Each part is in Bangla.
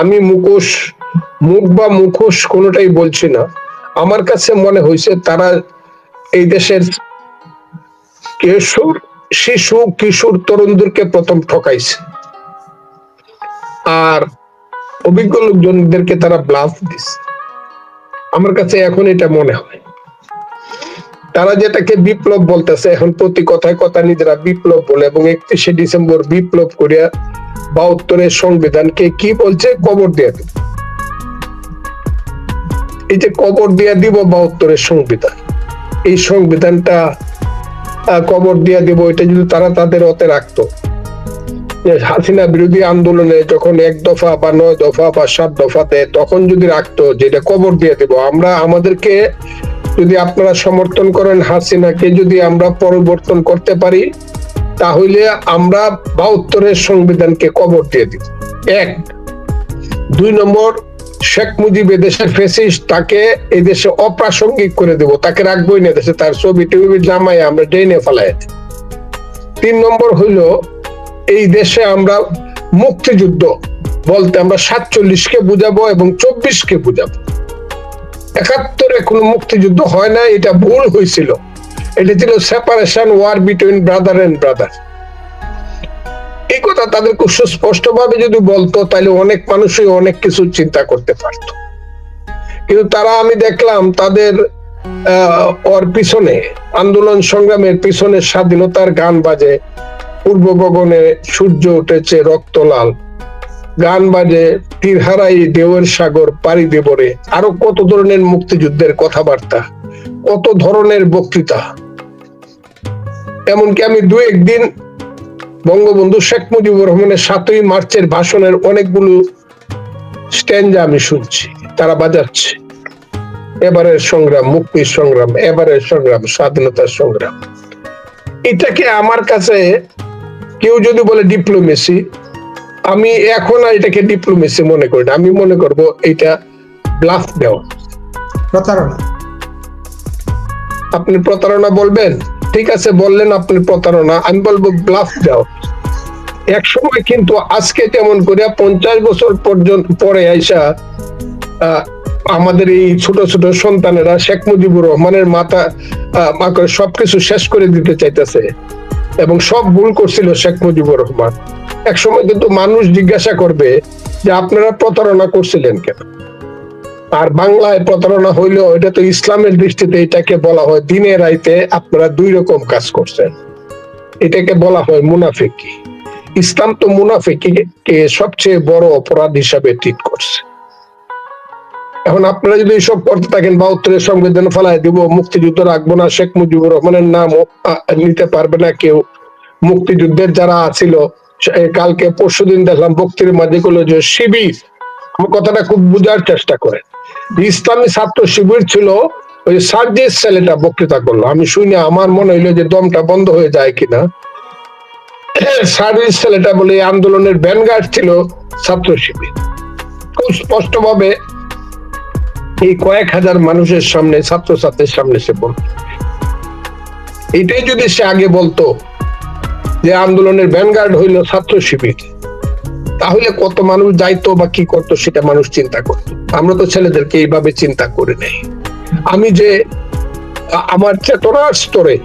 আমি মুখোশ, মুখ বা মুখোশ কোনোটাই বলছি না। আমার কাছে মনে হয়েছে তারা এই দেশের কিশোর, শিশু, কিশোর তরুণদেরকে প্রথম ঠকাইছে। আর অভিজ্ঞ লোকজনদেরকে তারা ব্লাফ দিছে। আমার কাছে এখন এটা মনে হয়। তারা যেটাকে বিপ্লব বলতেছে, এখন প্রতি কথায় কথা নিজেরা বিপ্লব বলে, এবং একত্রিশে ডিসেম্বর বিপ্লব করিয়া বাহাত্তরের সংবিধানকে কি বলছে? কবর দিয়ে দিব। এই যে কবর দিয়ে দিব বাহাত্তরের সংবিধান, এই সংবিধানটা কবর দিয়ে দিব, এটা যদি তারা তাদের অতে রাখতো। হাসিনা বিরোধী আন্দোলনে যখন এক দফা বা নয় দফা বা সাত দফাতে তখন যদি রাখতো যেটা কবর দিয়ে দেব, আমরা আমাদেরকে যদি আপনারা সমর্থন করেন হাসিনাকে যদি আমরা পরিবর্তন করতে পারি তাহলে আমরা বাহাত্তরের সংবিধানকে কবর দিয়ে দিব এক। দুই নম্বর, শেখ মুজিব এদেশের ফেসিস তাকে এই দেশে অপ্রাসঙ্গিক করে দেব। তাকে রাখবোই না দেশে, তার ছবি টবি জামাই আমরা ড্রেনে ফেলাই তিন নম্বর হইল, এই দেশে আমরা মুক্তিযুদ্ধ বলতে আমরা সাতচল্লিশকে বুঝাবো এবং চব্বিশকে বুঝাবো। একাত্তরে কোনো মুক্তিযুদ্ধ হয় না এটা ভুল হয়েছিল এটা ছিল separation war between brother and brother এই কথা তাদের খুব সুস্পষ্ট ভাবে যদি বলতো, তাহলে অনেক মানুষই অনেক কিছু চিন্তা করতে পারতো। কিন্তু তারা, আমি দেখলাম, তাদের ওর পিছনে, আন্দোলন সংগ্রামের পিছনে স্বাধীনতার গান বাজে। পূর্ব গগনে সূর্য উঠেছে রক্ত লাল গান বাজে তীরহারাই দেওয়ের সাগর পাড়ি দেবরে। আরও কত ধরনের মুক্তিযুদ্ধের কথাবার্তা, কত ধরনের বক্তৃতা। এমনকি আমি দু একদিন বঙ্গবন্ধু শেখ মুজিবুর রহমানের সাতই মার্চের ভাষণের অনেকগুলো স্ট্যান্ডা আমি শুনছি তারা বাজাচ্ছে। এবারের সংগ্রাম মুক্তির সংগ্রাম এবারের সংগ্রাম স্বাধীনতার সংগ্রাম। এটাকে আমার কাছে কেউ যদি বলে ডিপ্লোমেসি আমি এখন আর এটাকে ডিপ্লোমেসি মনে করি না। আমি মনে করব এটা ব্লাফ দেওয়া। প্রতারণা। আপনি প্রতারণা বলবেন? ঠিক আছে বললেন আপনি প্রতারণা আমি বলব ব্লাফ দাও। এক সময় কিন্তু আজকে যেমন করে পঞ্চাশ বছর পর্যন্ত পরে আইসা আমাদের এই ছোট ছোট সন্তানেরা শেখ মুজিবুর রহমানের মাথা আহ, মা করে সবকিছু শেষ করে দিতে চাইতেছে এবং সব ভুল করছিল শেখ মুজিবুর রহমান। এক সময় কিন্তু মানুষ জিজ্ঞাসা করবে যে আপনারা প্রতারণা করছিলেন কেন? আর বাংলায় প্রতারণা হইলেও এটা তো ইসলামের দৃষ্টিতে এটাকে বলা হয় দিনে রাইতে আপনারা দুই রকম কাজ করছেন। এটাকে বলা হয় মুনাফিকি। ইসলাম তো মুনাফিকি কে সবচেয়ে বড় অপরাধ হিসাবে ট্রিট করছে। এখন আপনারা যদি এইসব করতে থাকেন, বাহাত্তরের সংবিধান ফেলায় দিব, মুক্তিযুদ্ধ রাখব না, শেখ মুজিবুর রহমানের নাম নিতে পারবে না কেউ। মুক্তিযুদ্ধের যারা আছিল কালকে পরশুদিন দেখলাম বক্তির মাঝে গুলো যে শিবির। আমার কথাটা খুব বোঝার চেষ্টা করেন। ইসলামী ছাত্র শিবির ছিল, ওই সার্জিস ছেলেটা বক্তৃতা করল, আমি শুনে আমার মনে হইল যে দমটা বন্ধ হয়ে যায় কিনা। সার্জিস ছেলেটা বলে আন্দোলনের ব্যানগার্ড ছিল ছাত্র শিবির। খুব স্পষ্ট ভাবে এই কয়েক হাজার মানুষের সামনে, ছাত্রছাত্রীর সামনে সে বলল। এটাই যদি সে আগে বলতো যে আন্দোলনের ব্যানগার্ড হইল ছাত্র শিবির। তাহলে কত মানুষ যাইতো বা কি করতো সেটা মানুষ চিন্তা করতো। আমরা তো ছেলেদেরকে এইভাবে চিন্তা করে নেই। আমি যে আমার চেতনার স্তরে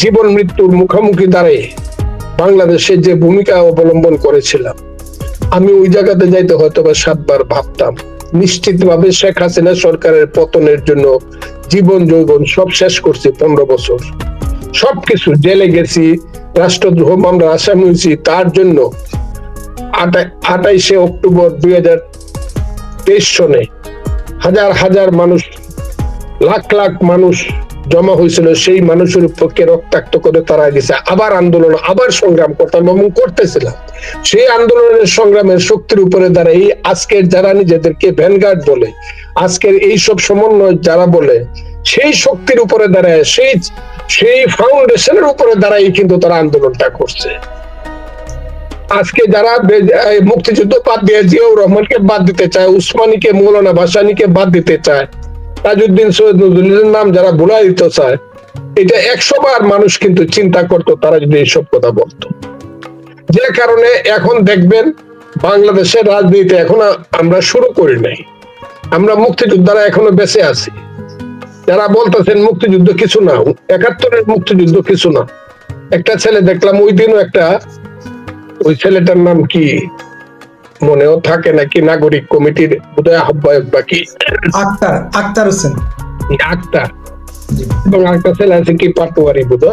জীবন মৃত্যুর মুখোমুখি দাঁড়িয়ে বাংলাদেশে যে ভূমিকা অবলম্বন করেছিলাম, আমি ওই জায়গাতে যাইতে হয়তো বা সাতবার ভাবতাম, নিশ্চিতভাবে শেখ হাসিনা সরকারের পতনের জন্য জীবন যৌবন সব শেষ করছি পনেরো বছর। সবকিছু জেলে গেছি, রাষ্ট্রদ্রোহ মামলা, আসামি হয়েছি, তার জন্য আটাইশে অক্টোবর দুই হাজার তেইশ সনে হাজার হাজার মানুষ, লাখ লাখ মানুষ জমা হয়েছিল। সেই মানুষের পক্ষে রক্তাক্ত করে তারা গেছে। আবার আন্দোলন, আবার সংগ্রাম করতাম এবং করতেছিলাম। সেই আন্দোলনের সংগ্রামের শক্তির উপরে দ্বারা এই আজকের যারা নিজেদেরকে ভ্যানগার্ড বলে, আজকের এই সব সমন্বয় যারা বলে, সেই শক্তির উপরে দাঁড়ায়, সেই সেই ফাউন্ডেশনের উপরে দাঁড়াই কিন্তু তারা আন্দোলনটা করছে। আজকে যারা মুক্তিযুদ্ধ বাদ দিয়ে জিয়াউর রহমানকে বাদ দিতে চায়, উসমানীকে, মৌলানা ভাসানীকে বাদ দিতে চায়, তাজউদ্দিন সৈয়দ নজরুলের নাম যারা ভুলাই দিতে চায়, এটা একশো বার মানুষ কিন্তু চিন্তা করতো, তারা যদি এইসব কথা বলতো। যে কারণে এখন দেখবেন বাংলাদেশের রাজনীতি এখনও আমরা শুরু করি নাই। আমরা মুক্তিযোদ্ধারা এখনও বেঁচে আছি। যারা বলতেছেন মুক্তিযুদ্ধ কিছু না, একাত্তরের মুক্তিযুদ্ধ কিছু না। একটা ছেলে দেখলাম, ওই দিনও একটা ওই ছেলেটার নাম কি? মনেও থাকে নাকি নাগরিক কমিটির বোধহয় আহ্বায়ক বাকি আক্তার আক্তার হোসেন। আক্তার। এবং একটা ছেলে আছে কি পাটোয়ারি বোধ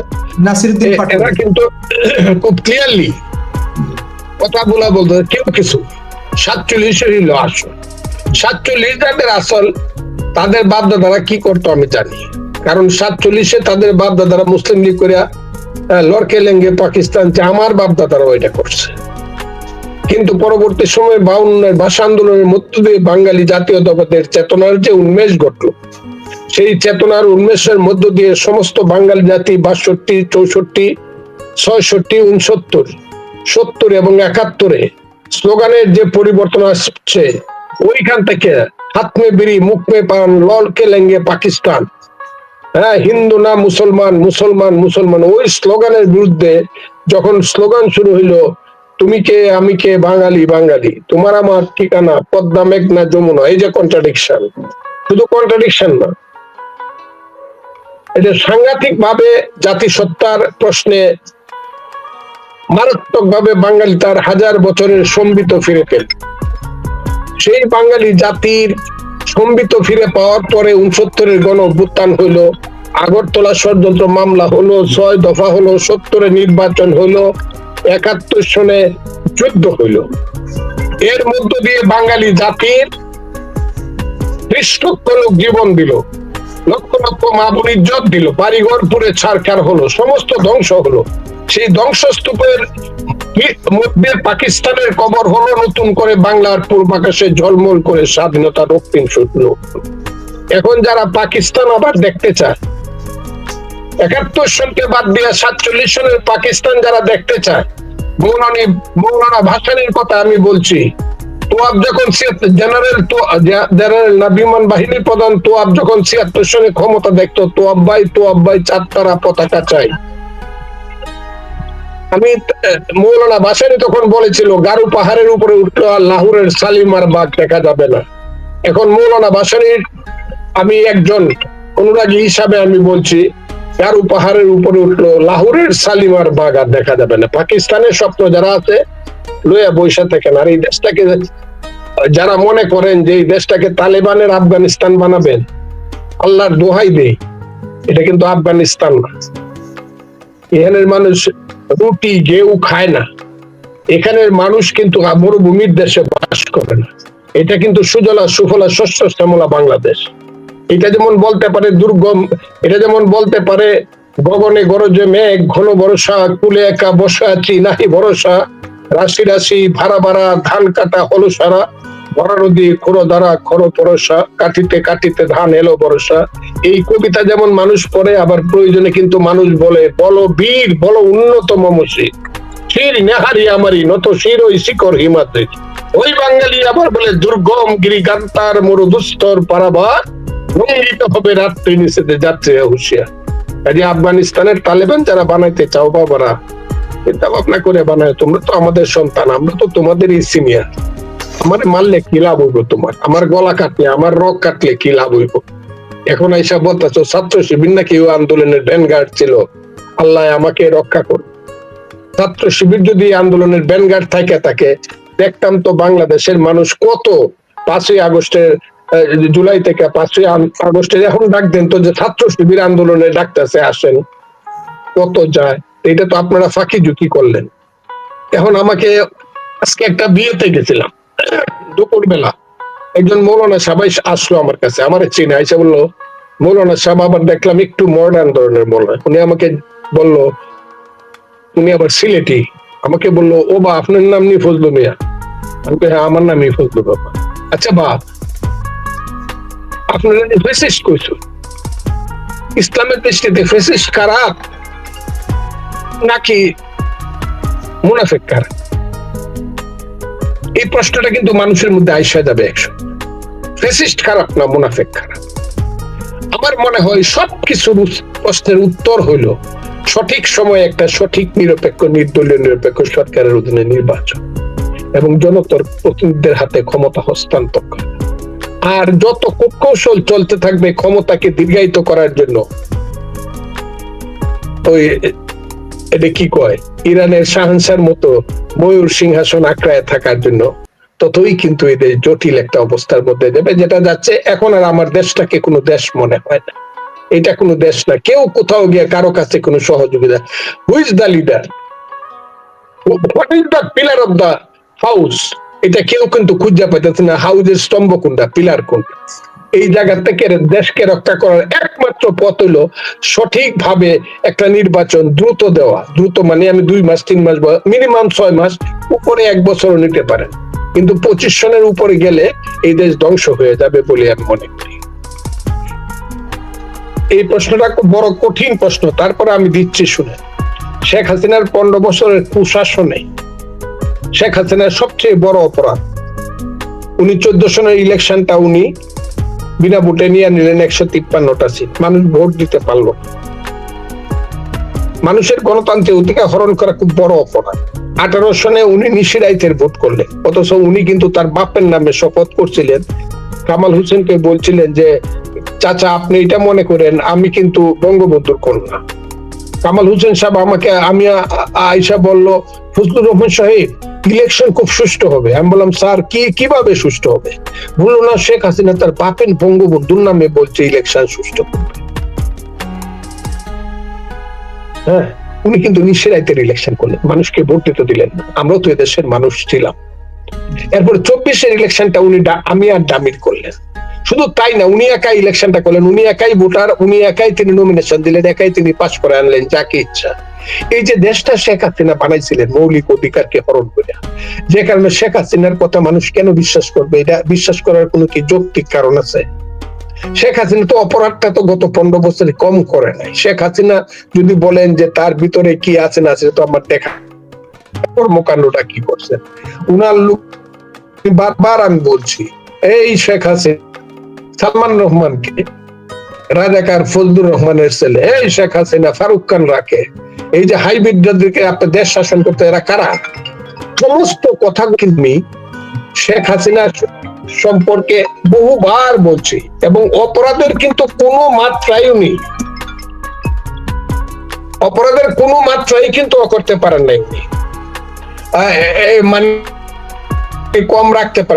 এরা কিন্তু খুব ক্লিয়ারলি কথা বলা বলতে কেউ কিছু। সাতচল্লিশ হইল আসল। সাতচল্লিশ যাদের আসল তাদের বাপ দাদারা কি করতো আমি জানি। কারণ সাতচল্লিশে তাদের বাপ দাদারা মুসলিম লীগ করে লড়কে লেঙ্গে পাকিস্তান যে আমার বাপ দাদারা ওইটা করছে। কিন্তু পরবর্তী সময়ে বাউন্নের ভাষা আন্দোলনের মধ্য দিয়ে বাঙালি জাতীয়তাবাদের চেতনার যে উন্মেষ ঘটলো, সেই চেতনার উন্মেষের মধ্য দিয়ে সমস্ত বাঙালি জাতি বাষট্টি, চৌষট্টি, ছয়ষট্টি, উনসত্তর, সত্তর এবং একাত্তরে স্লোগানের যে পরিবর্তন আসছে, ওইখান থেকে হাত মে বিড়ি, মুখ মে পান লল কে লেঙ্গে পাকিস্তান হ্যাঁ হিন্দু না মুসলমান মুসলমান মুসলমান, ওই স্লোগানের বিরুদ্ধে যখন স্লোগান শুরু হইল, তুমি কে, আমি কে, বাঙালি বাঙালি, তোমার আমার ঠিকানা, পদ্মা, মেঘনা, যমুনা, এই যে কন্ট্রাডিকশন শুধু কন্ট্রাডিকশন না। এটা সাংঘাতিক ভাবে জাতিসত্তার প্রশ্নে মারাত্মক ভাবে বাঙালি তার হাজার বছরের সম্বিত ফিরে পেল। সেই বাঙালি জাতির সম্বিত ফিরে পাওয়ার পরে উনসত্তরের গণ অভ্যুত্থান হইল আগরতলা ষড়যন্ত্র মামলা হলো, ছয় দফা হলো, সত্তরে নির্বাচন হইল একাত্তর সনে যুদ্ধ হইল এর মধ্য দিয়ে বাঙালি জাতির ত্রিশ লোক জীবন দিল, লক্ষ লক্ষ মা বোন ইজ্জত দিল, বাড়িঘর পুরে ছাড়খার হলো, সমস্ত ধ্বংস হলো। সেই ধ্বংসস্তূপের মধ্যে পাকিস্তানের কবর হলো নতুন করে বাংলার পূর্বাকাশে ঝলমল করে স্বাধীনতা রক্তিম শুনল এখন যারা পাকিস্তান আবার দেখতে চায়, একাত্তর সনকে বাদ দিয়ে সাতচল্লিশ সনের পাকিস্তান যারা দেখতে চায়, মৌলানি মৌলানা ভাসানির কথা আমি বলছি, তোয়াব যখন জেনারেল তো- জেনারেল না বিমান বাহিনী প্রধান, তোয়াব যখন ছিয়াত্তর সনে ক্ষমতা দেখতো, তোয়াব ভাই তোয়াব ভাই চারতারা পতাকা চাই আমি মৌলানা ভাসানি তখন বলেছিল, গারু পাহাড়ের উপরে উঠল আর লাহোরের সালিমার বাঘ দেখা যাবে না। এখন মৌলানা ভাসানির আমি একজন অনুরাগী হিসাবে আমি বলছি, গারু পাহাড়ের উপরে উঠল, লাহোরের সালিমার বাগ আর দেখা যাবে না। পাকিস্তানের স্বপ্ন যারা আছে, লইয়া বৈশা থাকেন আর এই দেশটাকে, যারা মনে করেন যে এই দেশটাকে তালেবানের আফগানিস্তান বানাবেন আল্লাহর দোহাই দেই, এটা কিন্তু আফগানিস্তান না। এখানের মানুষ রুটি গেউ খায় না, এখানের মানুষ কিন্তু মরুভূমির দেশে বাস করে না। এটা কিন্তু সুজলা সুফলা শস্য শ্যামলা বাংলাদেশ। এটা যেমন বলতে পারে দুর্গম, এটা যেমন বলতে পারে গগনে গরজে মেঘ, ঘন বর্ষা, কুলে একা বসা আছি, নাহি ভরসা, রাশি রাশি, ভাড়া ভাড়া, ধান কাটা হলো সারা। ভরা নদী খোরো দ্বারা খরো পরশা কাটিতে কাটিতে ধান এলো বরসা। এই কবিতা যেমন মানুষ পড়ে, আবার প্রয়োজনে কিন্তু মানুষ বলে, বলো বীর, বলো উন্নত মমসি শির নেহারি আমারি, নত শির ওই হিমাতে ওই বাঙালি আবার বলে, দুর্গম গিরিকান্তার মরু দুস্তর রঙ্গিত হবে রাত্রি নিষেধে যাচ্ছে হুশিয়ার। কাজে আফগানিস্তানের তালেবান যারা বানাইতে চাও বাবারা, চিন্তা ভাবনা করে বানায় তোমরা তো আমাদের সন্তান, আমরা তো তোমাদেরই সিনিয়র আমার মারলে কি লাভ হইব তোমার? আমার গলা কাটলে, আমার রক কাটলে কি লাভ হইব? এখন এইসব বলতেছো, ছাত্র শিবির নাকি ওই আন্দোলনের ভ্যানগার্ড ছিল। আল্লাহ আমাকে রক্ষা কর ছাত্র শিবির যদি আন্দোলনের ভ্যানগার্ড থাকে থাকে দেখতাম তো বাংলাদেশের মানুষ কত পাঁচই আগস্টের জুলাই থেকে পাঁচই আগস্টের, এখন ডাক দেন তো যে ছাত্র শিবির আন্দোলনে ডাকতেছে, আসেন। কত যায়? এটা তো আপনারা ফাঁকি ঝুঁকি করলেন। এখন আমাকে আজকে একটা বিয়েতে গেছিলাম। দুপুর বেলা একজন মৌলানা সবাই আসলো আমার কাছে, আমার চিনে এসে বলল, মৌলানা সাহেব, আবার দেখলাম একটু মডার্ন ধরনের মৌলানা। উনি আমাকে বলল, উনি আবার সিলেটি। আমাকে বলল, ও বা, আপনার নাম নি ফজলু মিয়া? আমি হ্যাঁ আমার নামই ফজলু বাবা। আচ্ছা ফেসিস্ট কইছো, ইসলামের দৃষ্টিতে ফেসিস্ট খারাপ নাকি মুনাফেক কারা? এই প্রশ্নটা কিন্তু মানুষের মধ্যে আইসা যাবে একশো ফেসিস্ট খারাপ না, মুনাফেক খারাপ। আমার মনে হয় সবকিছু প্রশ্নের উত্তর হইল সঠিক সময়ে একটা সঠিক, নিরপেক্ষ, নির্দলীয়, নিরপেক্ষ সরকারের অধীনে নির্বাচন এবং জনতর প্রতিনিধিদের হাতে ক্ষমতা হস্তান্তর করে। আর যত কৌশল চলতে থাকবে ক্ষমতাকে দীর্ঘায়িত করার জন্য, ওই এটা কি কয়? ইরানের শাহানশার মতো ময়ূর সিংহাসন আঁকড়ায় থাকার জন্য ততই কিন্তু এদের জটিল একটা অবস্থার মধ্যে যাবে, যেটা যাচ্ছে এখন আর আমার দেশটাকে কোনো দেশ মনে হয় না। এটা কোনো দেশ না, কেউ কোথাও গিয়ে কারও কাছে কোনো সহযোগিতা। Who's the leader what is the pillar of the house এটা কেউ কিন্তু খুঁজে পাইতেছে না হাউজের স্তম্ভ কোনটা পিলার কোনটা? এই জায়গা থেকে দেশকে রক্ষা করার একমাত্র পথ হলো সঠিকভাবে একটা নির্বাচন দ্রুত দেওয়া। দ্রুত মানে আমি দুই মাস, তিন মাস মিনিমাম ছয় মাস উপরে এক বছরও নিতে পারেন। কিন্তু পঁচিশ সনের উপরে গেলে এই দেশ ধ্বংস হয়ে যাবে বলে আমি মনে করি। এই প্রশ্নটা খুব বড় কঠিন প্রশ্ন, তারপরে আমি দিচ্ছি শুনে। শেখ হাসিনার পনেরো বছরের কুশাসনে শেখ হাসিনার সবচেয়ে বড় অপরাধ। উনি চোদ্দ সনের ইলেকশনটা উনি বিনা ভোটে নিয়ে নিলেন একশো তিপ্পান্নটা সিট। মানুষ ভোট দিতে পারল। মানুষের গণতান্ত্রিক অধিকার হরণ করা খুব বড় অপরাধ। আঠারো সনে উনি নিশিরাইতের ভোট করলেন। অথচ উনি কিন্তু তার বাপের নামে শপথ করছিলেন। কামাল হোসেনকে বলছিলেন যে, চাচা, আপনি এটা মনে করেন, আমি কিন্তু বঙ্গবন্ধুর কন্যা। কামাল হোসেন সাহেব আমাকে, আমি আয়সা বলল, ফজলুর রহমান সাহেব ইলেকশন খুব সুষ্ঠু হবে। আমি বললাম, স্যার, কি, কীভাবে সুষ্ঠু হবে? বলল, না, শেখ হাসিনা তার বাপের বঙ্গবন্ধুর নামে বলছে ইলেকশন সুষ্ঠু হ্যাঁ উনি কিন্তু নিশ্চিরাইতের ইলেকশন করলেন। মানুষকে ভোট দিলেন না। আমরাও তো এদেশের মানুষ ছিলাম। এরপর চব্বিশের ইলেকশনটা উনি আমি আর ডামির করলেন। শুধু তাই না, উনি একাই ইলেকশনটা করলেন, উনি একাই ভোটার, উনি একাই তিনি নমিনেশন দিলেন, একাই তিনি পাস করে আনলেন, যাকে ইচ্ছা। এই যে দেশটা শেখ হাসিনা বানাইছিলেন মৌলিক অধিকারকে হরণ করে, যে কারণে শেখ হাসিনার কথা মানুষ কেন বিশ্বাস করবে? এটা বিশ্বাস করার কোনো কি যৌক্তিক কারণ আছে? শেখ হাসিনা তো অপরাধটা তো গত পনেরো বছরে কম করে নাই। শেখ হাসিনা যদি বলেন যে তার ভিতরে কি আছে না আছে তো আমার দেখা কর্মকাণ্ডটা কি করছে? উনার লোক বারবার আমি বলছি, এই শেখ হাসিনা সালমান রহমানকে, রাজাকার ফজলুর রহমানের ছেলে, এই শেখ হাসিনা, ফারুক খান রাখে এই যে হাইব্রিড যাদেরকে আপনার দেশ শাসন করতে, এরা কারা? সমস্ত কথা কিন্তু শেখ হাসিনা সম্পর্কে বহুবার বলছি, এবং অপরাধের কিন্তু কোনো মাত্রাই নেই। অপরাধের কোনো মাত্রাই কিন্তু করতে পারেন নাই মানে কম রাখতে পারেন।